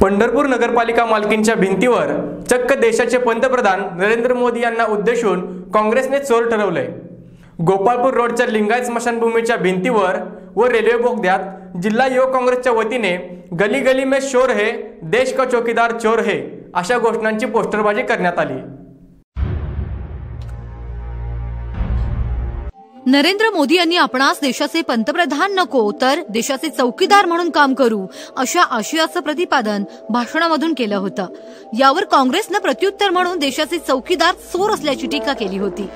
पंढरपूर नगरपालिका मालकींच्या भिंतीवर चक्क देशाचे पंतप्रधान नरेंद्र मोदी यांना उद्देशून काँग्रेसने चोर ठरवलंय. गोपाळपूर रोडच्या लिंगायत स्मशानभूमीच्या भिंतीवर व रेल्वे बोगद्यात जिल्हा युवक काँग्रेसच्या वतीने गली गली में शोर हे देश का चौकीदार चोर हे अशा घोषणांची पोस्टरबाजी करण्यात आली. नरेंद्र मोदी यांनी आपणास देशाचे पंतप्रधान नको तर देशाचे चौकीदार म्हणून काम करू अशा आशयाचं प्रतिपादन भाषणामधून केलं होतं. यावर काँग्रेसनं प्रत्युत्तर म्हणून देशाचे चौकीदार चोर असल्याची टीका केली होती.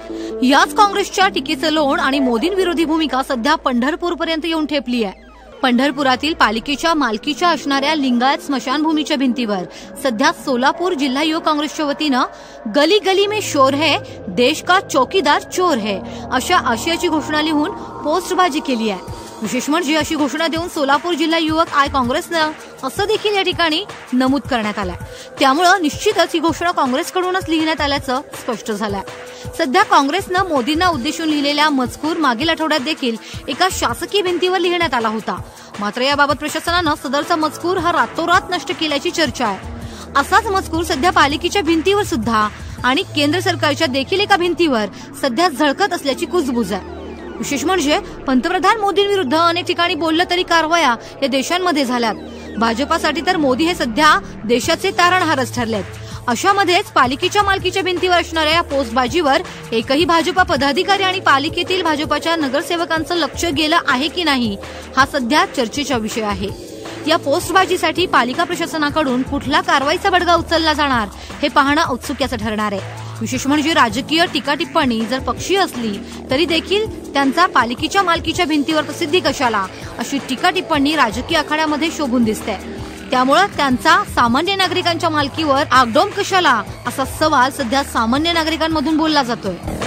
याच काँग्रेसच्या टीकेचं लोण आणि मोदींविरोधी भूमिका सध्या पंढरपूरपर्यंत येऊन ठेपली आहे पंढरपुरातील पालिकेच्या मालकीच्या असणाऱ्या लिंगायत स्मशानभूमीच्या भिंतीवर सध्या सोलापूर जिल्हा युवक काँग्रेसच्या वतीनं गली गली में शोर है देश का चौकीदार चोर है अशा आशयाची घोषणा लिहून पोस्टबाजी केली आहे. विशेष म्हणजे अशी घोषणा देऊन सोलापूर जिल्हा युवक आय काँग्रेसनं असं देखील या ठिकाणी नमूद करण्यात आलंय. त्यामुळं निश्चितच ही घोषणा काँग्रेसकडूनच लिहिण्यात आल्याचं स्पष्ट झालं आहे सध्या काँग्रेसनं मोदींना उद्देशून लिहिलेल्या मजकूर मागील आठवड्यात देखील एका शासकीय भिंतीवर लिहिण्यात आला होता. मात्र याबाबत प्रशासनानं सदरचा मजकूर हा रातोरात नष्ट केल्याची चर्चा आहे. असाच मजकूर सध्या पालिकेच्या भिंतीवर सुद्धा आणि केंद्र सरकारच्या देखील एका भिंतीवर सध्या झळकत असल्याची कुजबुज आहे. विशेष म्हणजे पंतप्रधान मोदींविरुद्ध अनेक ठिकाणी बोललं तरी कारवाया या देशांमध्ये झाल्यात. भाजपासाठी तर मोदी हे सध्या देशाचे तारणहारच ठरलेत. अशामध्येच पालिकेच्या मालकीच्या भिंतीवर असणाऱ्या या पोस्टबाजीवर एकही भाजपा पदाधिकारी आणि पालिकेतील भाजपाच्या नगरसेवकांचं लक्ष गेलं आहे की नाही हा सध्या चर्चेचा विषय आहे. या पोस्टबाजीसाठी पालिका प्रशासनाकडून कुठला कारवाईचा बडगा उचलला जाणार हे पाहणं औत्सुक्याचं ठरणार आहे. विशेष म्हणजे राजकीय टीका टिप्पणी जर पक्षी असली तरी देखील त्यांचा पालिकेच्या मालकीच्या भिंतीवर प्रसिद्धी कशाला अशी टीका टिप्पणी राजकीय आखाड्यामध्ये शोभून दिसते. त्यामुळं त्यांचा सामान्य नागरिकांच्या मालकीवर आगडोम कशाला असा सवाल सध्या सामान्य नागरिकांमधून बोलला जातोय.